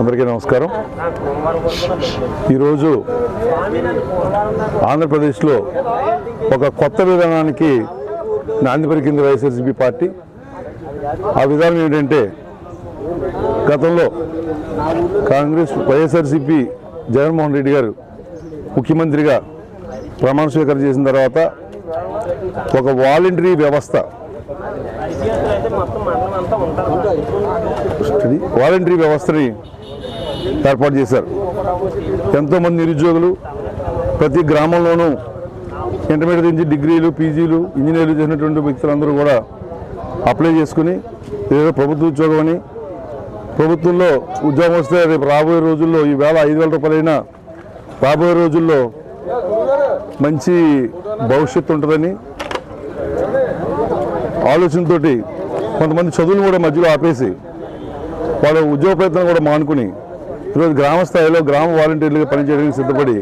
అందరికీ నమస్కారం. ఈరోజు ఆంధ్రప్రదేశ్లో ఒక కొత్త విధానానికి నాంది పలికింది వైఎస్ఆర్సీపీ పార్టీ. ఆ విధానం ఏంటంటే గతంలో కాంగ్రెస్ వైఎస్ఆర్సీపీ జగన్మోహన్ రెడ్డి గారు ముఖ్యమంత్రిగా ప్రమాణ స్వీకారం చేసిన తర్వాత ఒక వాలంటరీ వ్యవస్థ. వాలంటరీ వ్యవస్థని ఏర్పాటు చేశారు. ఎంతోమంది నిరుద్యోగులు ప్రతి గ్రామంలోనూ ఇంటర్మీడియట్ నుంచి డిగ్రీలు పీజీలు ఇంజనీర్లు చేసినటువంటి వ్యక్తులందరూ కూడా అప్లై చేసుకుని ఏదో ప్రభుత్వ ఉద్యోగం అని ప్రభుత్వంలో ఉద్యోగం వస్తే రేపు రాబోయే రోజుల్లో ఈ వేళ ఐదు వేల రూపాయలైనా రాబోయే రోజుల్లో మంచి భవిష్యత్తు ఉంటుందని ఆలోచనతోటి కొంతమంది చదువులు కూడా మధ్యలో ఆపేసి వాళ్ళ ఉద్యోగ ప్రయత్నం కూడా మానుకుని ఈరోజు గ్రామ స్థాయిలో గ్రామ వాలంటీర్లుగా పనిచేయడానికి సిద్ధపడి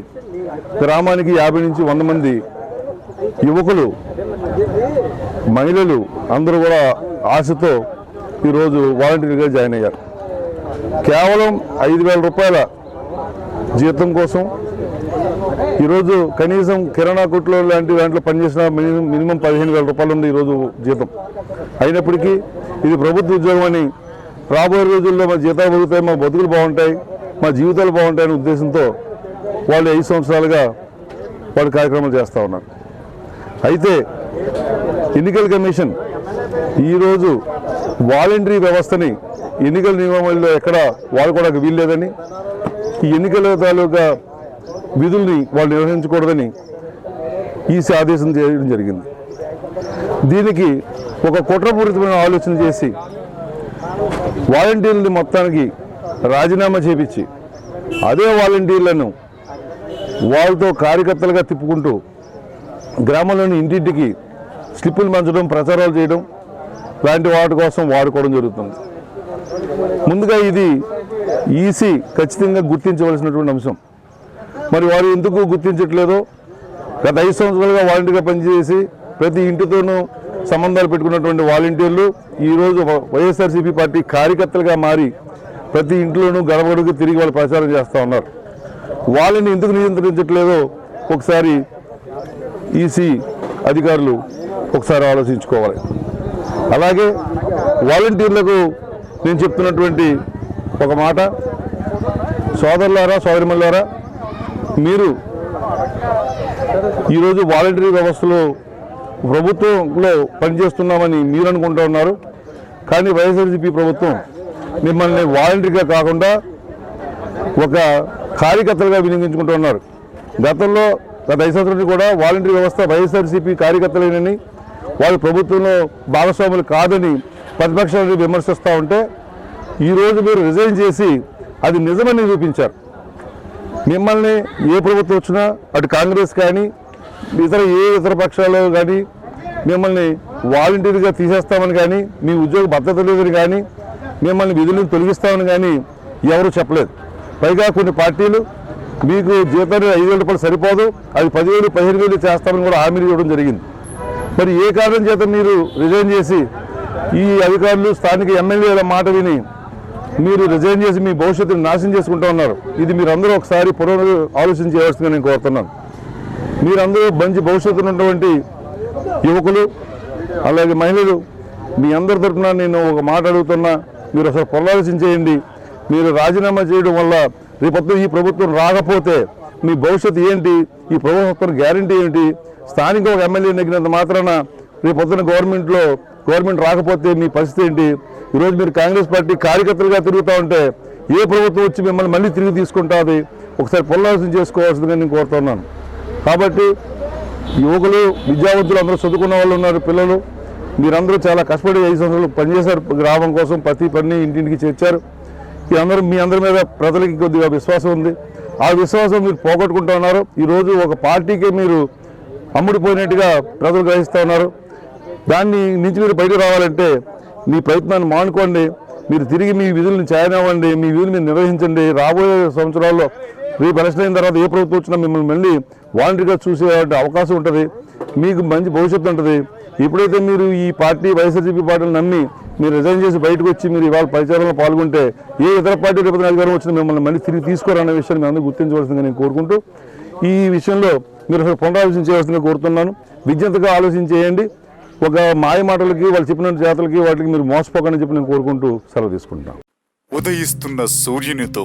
గ్రామానికి యాభై నుంచి వంద మంది యువకులు మహిళలు అందరూ కూడా ఆశతో ఈరోజు వాలంటీర్గా జాయిన్ అయ్యారు. కేవలం ఐదు వేల రూపాయల జీతం కోసం ఈరోజు కనీసం కిరాణా కొట్లో లాంటి దాంట్లో పనిచేసిన మినిమం మినిమం పదిహేను వేల రూపాయలు ఉంది ఈరోజు జీతం. అయినప్పటికీ ఇది ప్రభుత్వ ఉద్యోగం అని రాబోయే రోజుల్లో మా జీతాలు పెరుగుతాయి మా బతుకులు బాగుంటాయి. మా జీవితాలు బాగుంటాయనే ఉద్దేశంతో వాళ్ళు ఐదు సంవత్సరాలుగా వాళ్ళు కార్యక్రమాలు చేస్తూ ఉన్నారు. అయితే ఎన్నికల కమిషన్ ఈరోజు వాలంటరీ వ్యవస్థని ఎన్నికల నియమావళిలో ఎక్కడ వాడుకోవడానికి వీల్లేదని ఈ ఎన్నికల తాలూకా విధుల్ని వాళ్ళు నిర్వహించకూడదని ఈసీ ఆదేశం చేయడం జరిగింది. దీనికి ఒక కుట్రపూరితమైన ఆలోచన చేసి వాలంటీర్ని మొత్తానికి రాజీనామా చేపించి అదే వాలంటీర్లను వాళ్ళతో కార్యకర్తలుగా తిప్పుకుంటూ గ్రామంలోని ఇంటింటికి స్లిప్పులు పంచడం ప్రచారాలు చేయడం లాంటి వాటి కోసం వాడుకోవడం జరుగుతుంది. ముందుగా ఇది ఈసీ ఖచ్చితంగా గుర్తించవలసినటువంటి అంశం. మరి వారు ఎందుకు గుర్తించట్లేదో గత ఐదు సంవత్సరాలుగా వాలంటీర్గా పనిచేసి ప్రతి ఇంటితోనూ సంబంధాలు పెట్టుకున్నటువంటి వాలంటీర్లు ఈరోజు వైఎస్ఆర్సీపీ పార్టీ కార్యకర్తలుగా మారి ప్రతి ఇంట్లోనూ గడబడుగు తిరిగి వాళ్ళు ప్రచారం చేస్తూ ఉన్నారు. వాళ్ళని ఎందుకు నియంత్రించట్లేదో ఒకసారి ఈసీ అధికారులు ఒకసారి ఆలోచించుకోవాలి. అలాగే వాలంటీర్లకు నేను చెప్తున్నటువంటి ఒక మాట. సోదరులారా సోదరిమల్లారా మీరు ఈరోజు వాలంటరీ వ్యవస్థలో ప్రభుత్వంలో పనిచేస్తున్నామని మీరు అనుకుంటూ ఉన్నారు. కానీ వైఎస్ఆర్సీపీ ప్రభుత్వం మిమ్మల్ని వాలంటరీగా కాకుండా ఒక కార్యకర్తలుగా వినియోగించుకుంటూ ఉన్నారు. గతంలో గత ఐదు సంవత్సరాలు నుంచి కూడా వాలంటీర్ వ్యవస్థ వైఎస్ఆర్సీపీ కార్యకర్తలేనని వాళ్ళు ప్రభుత్వంలో భాగస్వాములు కాదని ప్రతిపక్షాలను విమర్శిస్తూ ఉంటే ఈరోజు మీరు రిజైన్ చేసి అది నిజమని నిరూపించారు. మిమ్మల్ని ఏ ప్రభుత్వం వచ్చినా అటు కాంగ్రెస్ కానీ ఇతర ఏ ఇతర పక్షాలు కానీ మిమ్మల్ని వాలంటీర్గా తీసేస్తామని కానీ మీ ఉద్యోగ భద్రత లేదని కానీ మిమ్మల్ని విధులను తొలగిస్తామని కానీ ఎవరు చెప్పలేదు. పైగా కొన్ని పార్టీలు మీకు జీతాన్ని ఐదు వేల రూపాయలు సరిపోదు అది పదివేలు పదిహేను వేలు చేస్తామని కూడా హామీలు ఇవ్వడం జరిగింది. మరి ఏ కారణం చేత మీరు రిజైన్ చేసి ఈ అధికారులు స్థానిక ఎమ్మెల్యేల మాట విని మీరు రిజైన్ చేసి మీ భవిష్యత్తును నాశనం చేసుకుంటూ ఉన్నారు? ఇది మీరందరూ ఒకసారి పునర్ ఆలోచన చేయవలసిందిగా నేను కోరుతున్నాను. మీరందరూ మంచి భవిష్యత్తు ఉన్నటువంటి యువకులు అలాగే మహిళలు మీ అందరి తరఫున నేను ఒక మాట అడుగుతున్నా. మీరు అసలు పునరాలోచన చేయండి మీరు రాజీనామా చేయడం వల్ల రేపొద్దు ఈ ప్రభుత్వం రాకపోతే మీ భవిష్యత్తు ఏంటి? ఈ ప్రభుత్వం గ్యారంటీ ఏంటి? స్థానిక ఒక ఎమ్మెల్యే నెగ్గినంత మాత్రాన రేపొద్దున గవర్నమెంట్లో గవర్నమెంట్ రాకపోతే మీ పరిస్థితి ఏంటి? ఈరోజు మీరు కాంగ్రెస్ పార్టీ కార్యకర్తలుగా తిరుగుతూ ఉంటే ఏ ప్రభుత్వం వచ్చి మిమ్మల్ని మళ్ళీ తిరిగి తీసుకుంటుంది? ఒకసారి పునరాలోచన చేసుకోవాల్సిందిగా నేను కోరుతున్నాను. కాబట్టి యువకులు విద్యావంతులు అందరూ చదువుకున్న వాళ్ళు ఉన్నారు పిల్లలు. మీరందరూ చాలా కష్టపడి ఐదు సంవత్సరాలు పనిచేశారు. గ్రామం కోసం ప్రతి పని ఇంటింటికి చేర్చారు. ఈ అందరూ మీ అందరి మీద ప్రజలకి కొద్దిగా విశ్వాసం ఉంది. ఆ విశ్వాసం మీరు పోగొట్టుకుంటూ ఉన్నారు. ఈరోజు ఒక పార్టీకి మీరు అమ్ముడిపోయినట్టుగా ప్రజలు గ్రహిస్తూ ఉన్నారు. దాన్ని నుంచి మీరు బయటకు రావాలంటే మీ ప్రయత్నాన్ని మానుకోండి. మీరు తిరిగి మీ విధులను చేయనివ్వండి మీ విధులు మీరు నిర్వహించండి. రాబోయే సంవత్సరాల్లో రేపు ఎలక్షన్ అయిన తర్వాత ఏ ప్రభుత్వం వచ్చినా మిమ్మల్ని మళ్ళీ వాలంటీర్గా చూసే అవకాశం ఉంటుంది. మీకు మంచి భవిష్యత్తు ఉంటుంది. ఎప్పుడైతే మీరు ఈ పార్టీ వైఎస్ఆర్సీపీ పార్టీని నమ్మి మీరు రిజైన్ చేసి బయటకు వచ్చి మీరు ఇవాళ ప్రచారంలో పాల్గొంటే ఏ ఇతర పార్టీ రేపు అధికారం వచ్చినా మిమ్మల్ని మళ్ళీ తిరిగి తీసుకోరన్న విషయాన్ని మేము అందరూ గుర్తించవలసిందిగా నేను కోరుకుంటూ ఈ విషయంలో మీరు అసలు పునరాలోచన చేయవలసిందిగా కోరుతున్నాను. విజ్ఞతగా ఆలోచించేయండి ఒక మాయ మాటలకి వాళ్ళు చెప్పిన జాతలకి వాటికి మీరు మోసపోకని చెప్పి నేను కోరుకుంటూ సెలవు తీసుకుంటాను ఉదయిస్తున్న సూర్యునితో